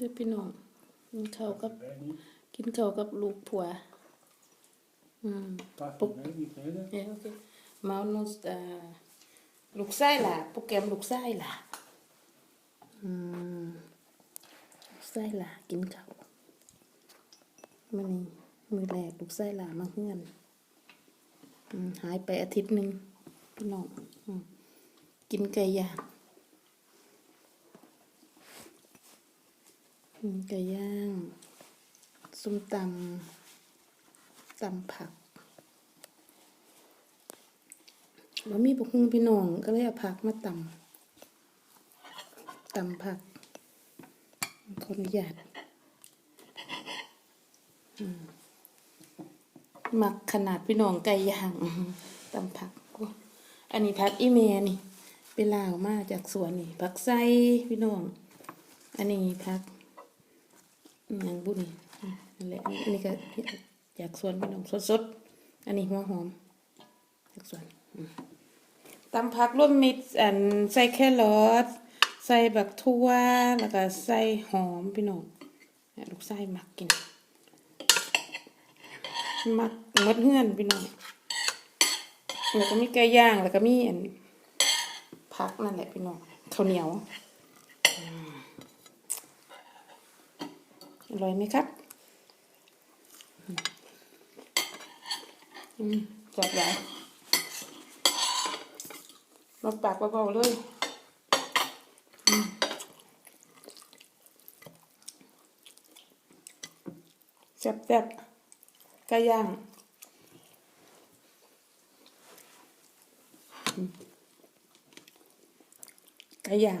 เด้อพี่น้องกินข้าวกับ กินข้าวกับลูกผัว อืม Parfum, né? Me pega. เอ้ยโอเคเมาโนสอ่าลูกไส้ล่ะโปรแกรมลูกไส้ล่ะอืมลูกไส้ล่ะกินข้าวมื้อนี้มื้อแรกลูกไส้ล่ะมาเฮือนอืมหายไปอาทิตย์หนึ่งพี่น้องอืมกินไก่ย่างอืม ไก่ย่าง ส้มตำตำผักว่ามีบุกฮุงพี่น้องก็เลยเอาผักมาตำตำผักขออนุญาตอืมหมักขนาดพี่น้องไก่ย่างตำผัก อันนี้ผักอีเมนี่ไปลาวมาจากสวนนี่ผักไส้พี่น้อง อันนี้ผัก อหยังบุนี่นั่นแหละอันนี้ก็จากสวนพี่น้องสดๆอันนี้หัวหอมจากสวนอืมตำผักร่วมมิตรอันใส่แครอทใส่บักทั่วแล้วก็ใส่หอมพี่น้องลูกไส้มักกิน มักมดเฮือนพี่น้องแล้วก็มีไก่ย่างแล้วก็มีอันผักนั่นแหละพี่น้องข้าวเหนียว อร่อยไหมครับอืมจัดแล้วมาปากเบาๆเลยแซ่บๆไก่ย่างไก่ย่าง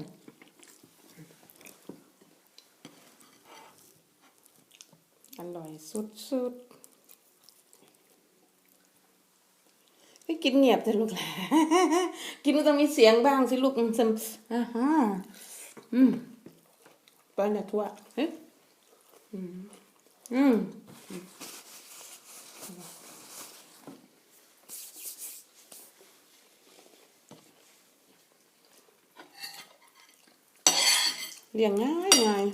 อร่อยสุดๆให้กินเงียบแต่ลูกหลากินก็ต้องมีเสียงบ้างสิลูกมันซึมอ่าฮะอืมไปนะทั่วเฮ้ยอืมอืมเลี้ยงง่ายง่าย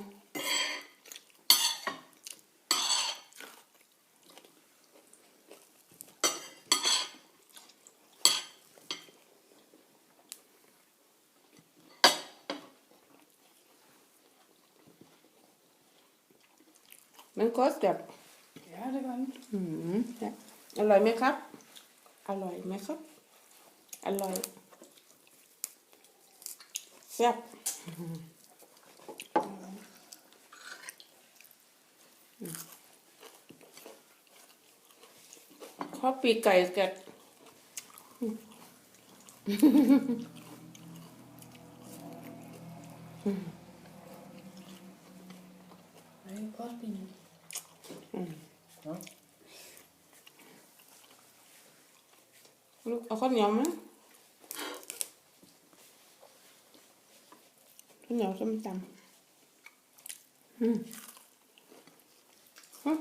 มันก็แบบ Ja, det var den. อืมเนี่ยอร่อยไหมครับ อร่อยไหมครับ อร่อยแซ่บข้าวปีไก่แกะ Nej, portbinen. Ja. ลูกเอาข้าวเหนียวไหมข้ วเหนียวส้มตำอืมอืม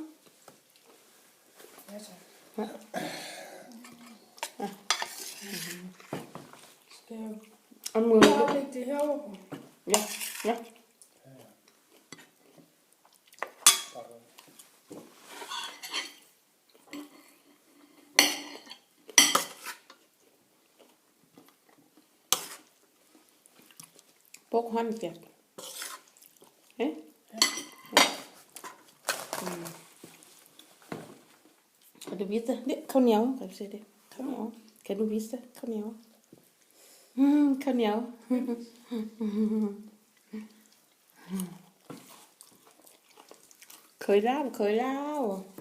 Ja, tak. Poco handicap. Hè? Kan du vise det? Det kan jeg også. Kan du se det? Kan jeg også. Kan du vise det? Kan jeg også. Mm, kan jeg også. Khởi ra và khởi lao.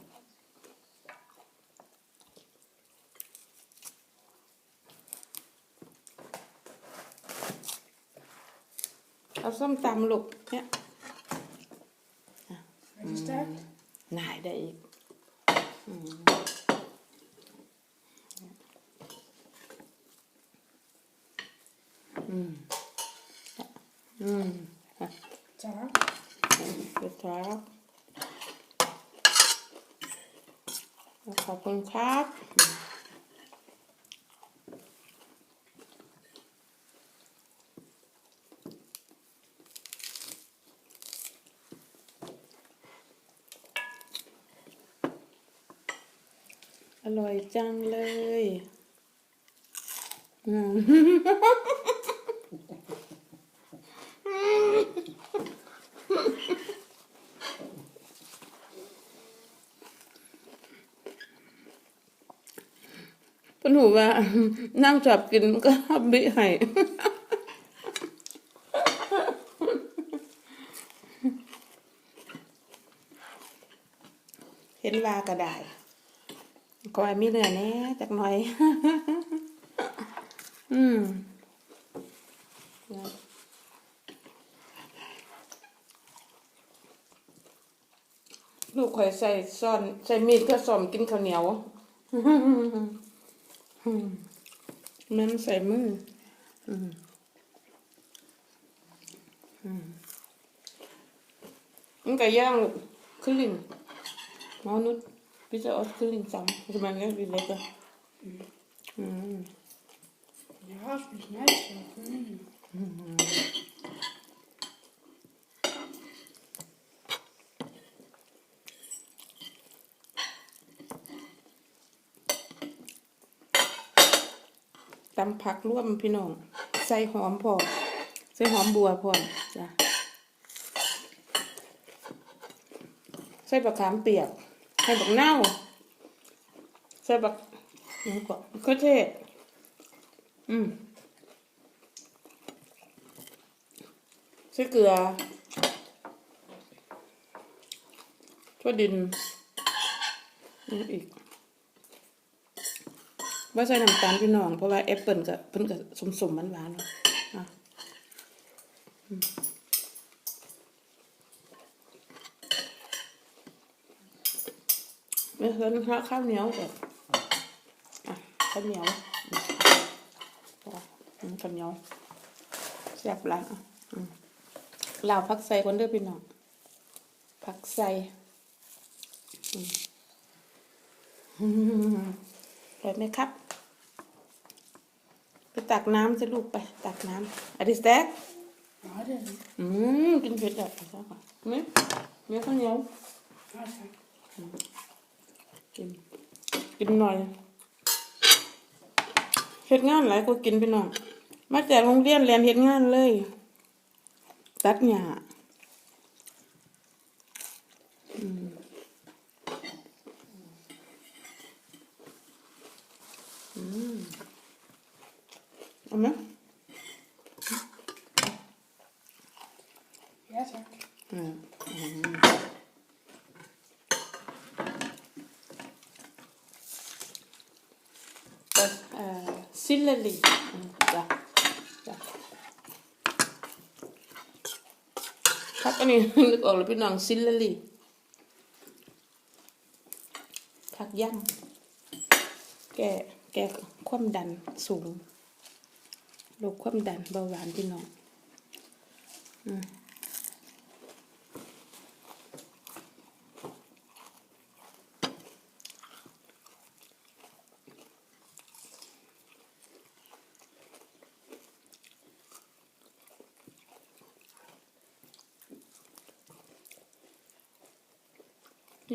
เอาส้มตำลูกเนี่ย Er det stærkt? นายได้อีกอืม อืมอืม Tak. เดี๋ยวครับขอบคุณครับ อร่อยจังเลยอืมเพิ่นหูว่า นั่งจับกินก็บิให้เห็นว่าก็ได้ ขอให้มีเนื้อแน่จักหน่อย อืมลูกข่อยใส่ซ่อนใส่มีดเพื่อซ่อมกินข้าวเหนียวมันใส่มืออ,มอมันก็ย่างขึ้นลิงมอนุษย์ พี่จะเอาขึ้นลิงซ้ำคือมันก็ดีเล็กอะอืม Ja, ich bin nicht. Mm. ตำผักร่วมพี่น้อง ใส่หอมพอใส่หอมบัวพอจ้ะ ใส่บักขามเปียก ใส่บักเน่าใส่บักนี่ก่อนก็เทศอืมใส่เกลือทั่วดินนี่อีกว่าใส่น้ำตาลพี่น้อง เพราะว่าแอปเปิลกับเพิ่นกับสมๆมันหวานๆเนาะอะ อืมไม่เพิ่นข้าวเหนียวแบบอะข้าวเหนียวอืมข้าวเหนียวแซ่บหละอะอืมลาวผักใส่คนเด้อพี่น้องผักใส่อืมอืมอร่อยไหมครับ ไปตักน้ำสิลูกไป ตักน้ำอดิสแตก Ja, det er det. อืมกินเผ็ดอะใช่ป่ะนี่นี่ข้าวเหนียว Ja, tak. กิน กินหน่อยเฮ็ดงานหลายกว่ากินพี่น้อง มาจากโรงเรียนเรียนเฮ็ดงานเลย ตัดหญ้าอืมอืมเอาไหม Ja, tak. อืมอืมก็เอ่อซิลเลอรีอืมจ้ะจ้ะครับอันนี้นึกออกแล้วพี่น้องซิลเลอรีผักย่ำแก้แก้ความดันสูงโรคความดันเบาหวานพี่น้อง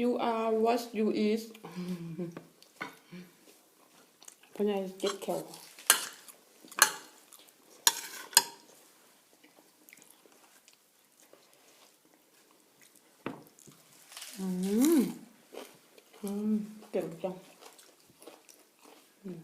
You are what you eat เพราะไงเจ็ดแคลอืมอืมเก่งจังอืม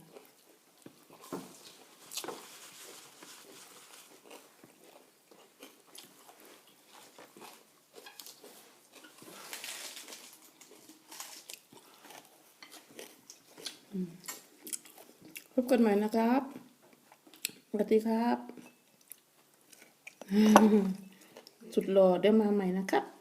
พบกันใหม่นะครับสวัสดีครับ สุดหล่อเดี๋ยวมาใหม่นะครับ